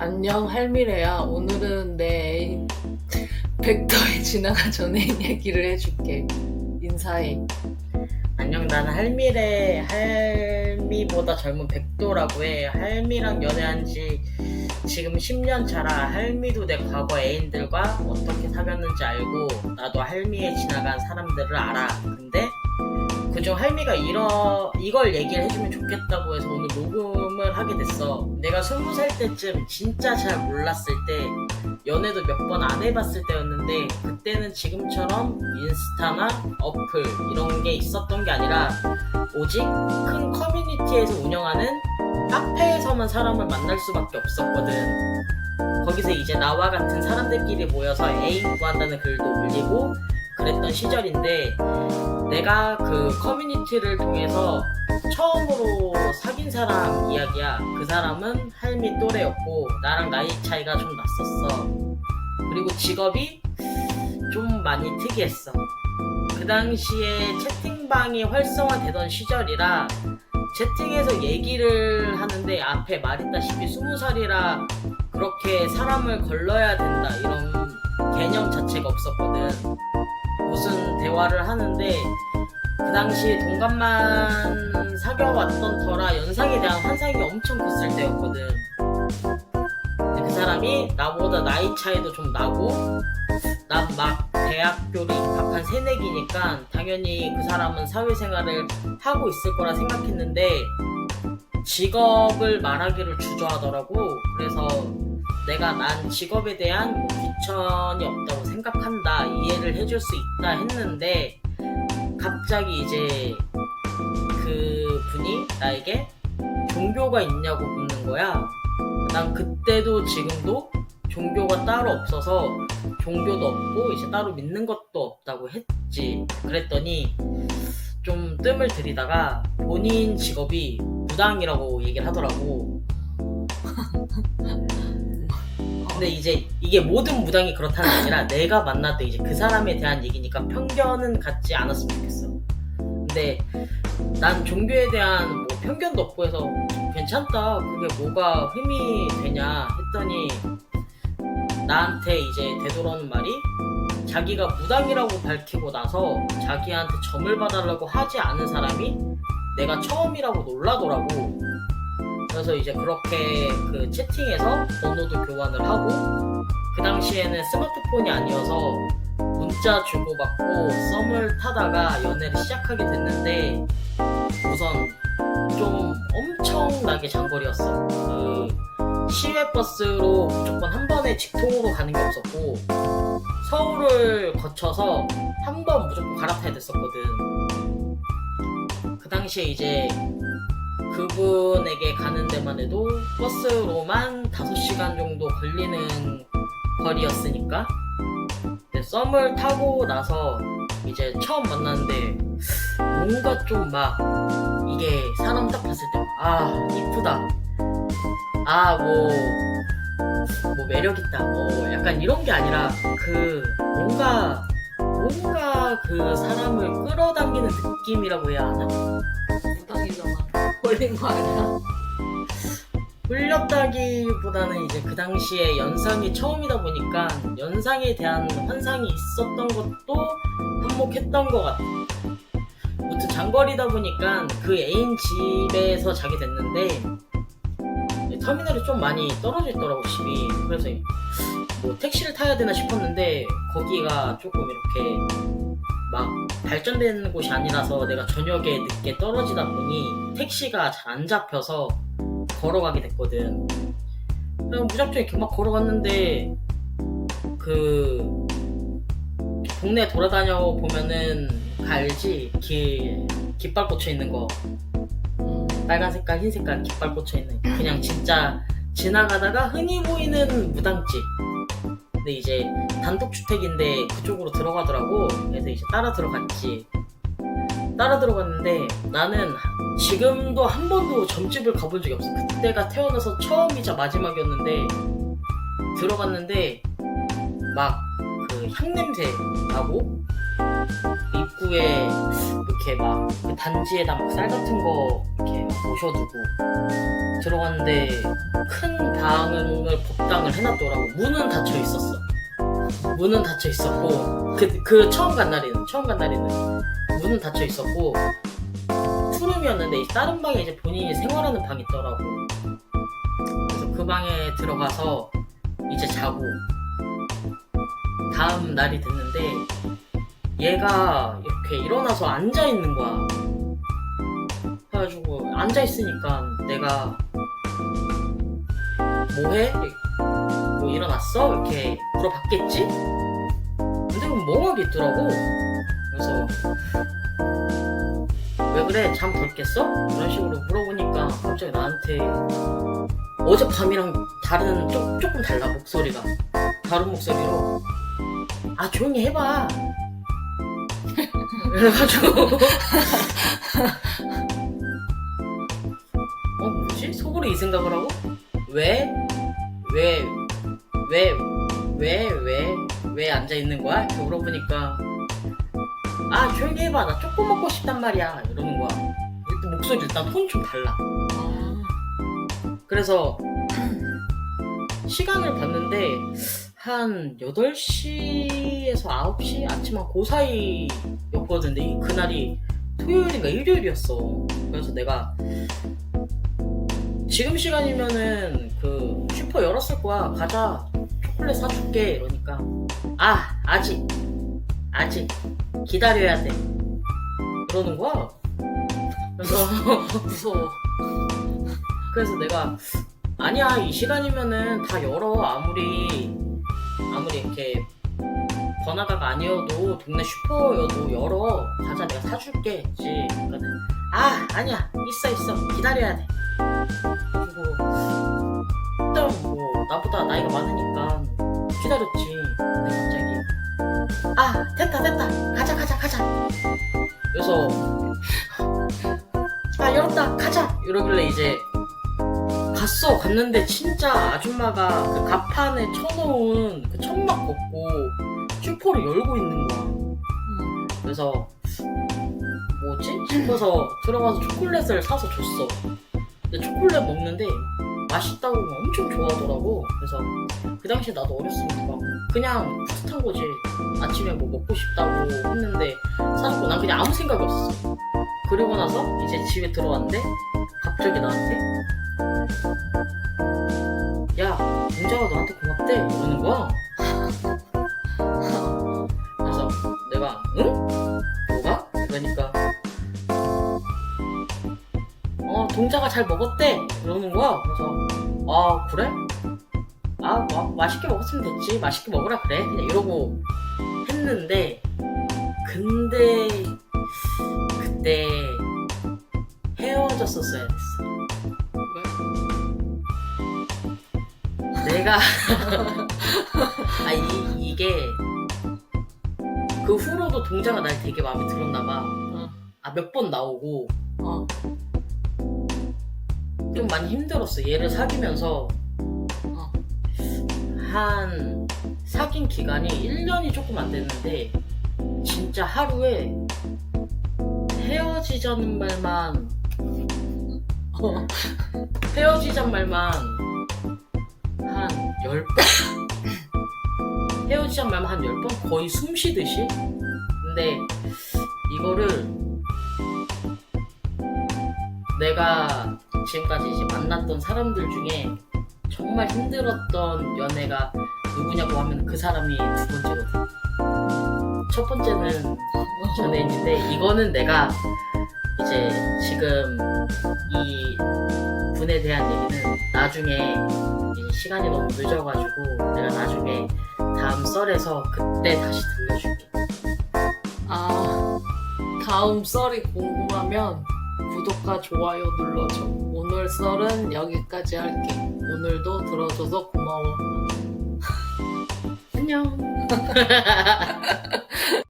안녕 할미래야. 오늘은 내 애인 벡터에 지나가 전에 얘기를 해줄게. 인사해. 안녕, 나는 할미래 할미보다 젊은 백도라고 해. 할미랑 연애한 지 지금 10년 차라 할미도 내 과거 애인들과 어떻게 사귀었는지 알고 나도 할미에 지나간 사람들을 알아. 근데 그중 할미가 이러, 이걸 얘기를 해주면 좋겠다고 해서 오늘 녹음 을 하게 됐어. 내가 20살 때쯤 진짜 잘 몰랐을 때 연애도 몇 번 안 해봤을 때였는데 그때는 지금처럼 인스타나 어플 이런 게 있었던 게 아니라 오직 큰 커뮤니티에서 운영하는 카페에서만 사람을 만날 수밖에 없었거든. 거기서 이제 나와 같은 사람들끼리 모여서 애인 구한다는 글도 올리고 그랬던 시절인데 내가 그 커뮤니티를 통해서 처음으로 사귄 사람 이야기야. 그 사람은 할미 또래였고 나랑 나이 차이가 좀 났었어. 그리고 직업이 좀 많이 특이했어. 그 당시에 채팅방이 활성화되던 시절이라 채팅에서 얘기를 하는데 앞에 말했다시피 스무 살이라 그렇게 사람을 걸러야 된다 이런 개념 자체가 없었거든. 무슨 대화를 하는데 그 당시 동갑만 사귀어왔던 터라 연상에 대한 환상이 엄청 컸을 때였거든. 그 사람이 나보다 나이 차이도 좀 나고 난 막 대학교를 입학한 새내기니까 당연히 그 사람은 사회생활을 하고 있을 거라 생각했는데 직업을 말하기를 주저하더라고. 그래서 내가 난 직업에 대한 뭐 귀천이 없다고 생각한다. 이해를 해줄 수 있다 했는데 갑자기 이제 그 분이 나에게 종교가 있냐고 묻는 거야. 난 그때도 지금도 종교가 따로 없어서 종교도 없고 이제 따로 믿는 것도 없다고 했지. 그랬더니 좀 뜸을 들이다가 본인 직업이 무당이라고 얘기를 하더라고. 근데 이제 이게 모든 무당이 그렇다는 게 아니라 내가 만났던 이제 그 사람에 대한 얘기니까 편견은 갖지 않았으면 좋겠어. 근데 난 종교에 대한 뭐 편견도 없고 해서 괜찮다. 그게 뭐가 힘이 되냐 했더니 나한테 이제 되돌아오는 말이 자기가 무당이라고 밝히고 나서 자기한테 점을 봐달라고 하지 않은 사람이 내가 처음이라고 놀라더라고. 그래서 이제 그렇게 그 채팅에서 번호도 교환을 하고 그 당시에는 스마트폰이 아니어서 문자 주고받고 썸을 타다가 연애를 시작하게 됐는데 우선 좀 엄청나게 장거리였어. 그 시외 버스로 무조건 한 번에 직통으로 가는 게 없었고 서울을 거쳐서 한 번 무조건 갈아타야 됐었거든. 그 당시에 이제 그분에게 가는 데만 해도 버스로만 5시간 정도 걸리는 거리였으니까 썸을 타고 나서 이제 처음 만났는데 뭔가 좀 막 이게 사람 딱 봤을 때 아 이쁘다 아뭐뭐 매력있다 뭐 약간 이런 게 아니라 그 뭔가 뭔가 그 사람을 끌어당기는 느낌이라고 해야 하나? 무당이잖아. 걸린 거 아니야? 끌렸다기보다는 이제 그 당시에 연상이 처음이다 보니까 연상에 대한 환상이 있었던 것도 한몫했던 것 같아. 무튼 장거리다 보니까 그 애인 집에서 자게 됐는데 터미널이 좀 많이 떨어져 있더라고 집이. 그래서 뭐 택시를 타야 되나 싶었는데 거기가 조금 이렇게 막 발전된 곳이 아니라서 내가 저녁에 늦게 떨어지다 보니 택시가 잘 안 잡혀서 걸어가게 됐거든. 그냥 무작정 이렇게 막 걸어갔는데 그 동네 돌아다녀 보면은 알지 길 깃발 꽂혀 있는 거 음, 빨간 색깔 흰 색깔 깃발 꽂혀 있는 그냥 진짜 지나가다가 흔히 보이는 무당집. 근데 이제 단독 주택인데 그쪽으로 들어가더라고. 그래서 이제 따라 들어갔지. 따라 들어갔는데 나는 지금도 한 번도 점집을 가본 적이 없어. 그때가 태어나서 처음이자 마지막이었는데 들어갔는데 막 그 향냄새 나고 입구에 이렇게 막 그 단지에다 막 쌀 같은 거 이렇게 모셔두고 들어갔는데 큰 방을 복당을 해놨더라고. 문은 닫혀 있었어. 문은 닫혀 있었고 그, 그 처음 간 날에는 처음 간 날에는 문은 닫혀 있었고 투룸이었는데 이 다른 방에 이제 본인이 생활하는 방이 있더라고. 그래서 그 방에 들어가서 이제 자고 다음 날이 됐는데 얘가 이렇게 일어나서 앉아 있는 거야. 그래가지고 앉아 있으니까 내가 뭐해? 뭐 일어났어? 이렇게 물어봤겠지? 근데 그럼 멍하게 있더라고. 그래서 왜 그래? 잠 덜 깼어? 이런 식으로 물어보니까 갑자기 나한테 어젯밤이랑 다른 조, 조금 달라 목소리가 다른 목소리로 아 조용히 해봐 그래가지고 어 뭐지? 속으로 이 생각을 하고 왜? 왜? 왜? 왜? 왜? 왜 앉아 있는 거야? 이렇게 물어보니까 아 조용히 해봐 나 쪼꼬 먹고 싶단 말이야 이러는 거야 일단 목소리 일단 톤이 좀 달라 아, 그래서 시간을 봤는데 한 8시에서 9시 아침 한그 사이였거든. 근데 이- 그날이 토요일인가 일요일이었어. 그래서 내가 지금 시간이면은 그 슈퍼 열었을 거야. 가자. 초콜릿 사줄게. 이러니까 아 아직 아직 기다려야 돼. 그러는 거야. 그래서 무서워. 그래서 내가 아니야 이 시간이면은 다 열어 아무리 아무리 이렇게 번화가가 아니어도 동네 슈퍼여도 열어. 가자 내가 사줄게. 했지 그러니까 아 아니야. 있어 있어. 기다려야 돼. 그리고 일단 뭐 나보다 나이가 많으니까 기다렸지. 근데 갑자기 아 됐다 됐다. 가자 가자 가자. 그래서 아 열었다. 가자. 이러길래 이제 갔어. 갔는데 진짜 아줌마가 그 갑판에 쳐놓은 그 천막 걷고 슈퍼를 열고 있는 거야. 음. 그래서 뭐지? 싶어서 들어가서 초콜릿을 사서 줬어. 근데 초콜릿 먹는데 맛있다고 엄청 좋아하더라고. 그래서 그 당시에 나도 어렸으니까 그냥 풋풋한 거지. 아침에 뭐 먹고 싶다고 했는데 사줬고 난 그냥 아무 생각이 없었어. 그리고 나서 이제 집에 들어왔는데 갑자기 나한테 야 문자가 너한테 고맙대? 이러는 거야? 그래서 내가 응? 뭐가? 그러니까. 어 동자가 잘 먹었대? 이러는 거야. 그래서 아 그래? 아 마, 맛있게 먹었으면 됐지. 맛있게 먹으라 그래. 그냥 이러고 했는데 근데 그때 헤어졌었어야 됐어 내가 아 이, 이게 그 후로도 동자가 날 되게 마음에 들었나 봐. 어. 아몇 번 나오고 어. 좀 많이 힘들었어. 얘를 사귀면서 어. 한 사귄 기간이 1년이 조금 안 됐는데 진짜 하루에 헤어지자는 말만 어. 헤어지자는 말만 한 10번? 헤어지자는 말만 한 10번? 거의 숨 쉬듯이? 근데 이거를 내가 지금까지 이제 만났던 사람들 중에 정말 힘들었던 연애가 누구냐고 하면 그 사람이 두 번째거든. 첫 번째는 연예인인데 이거는 내가 이제 지금 이 분에 대한 얘기는 나중에 시간이 너무 늦어가지고 내가 나중에 다음 썰에서 그때 다시 들려줄게. 아, 다음 썰이 궁금하면 구독과 좋아요 눌러줘. 오늘 썰은 여기까지 할게. 오늘도 들어줘서 고마워. 안녕.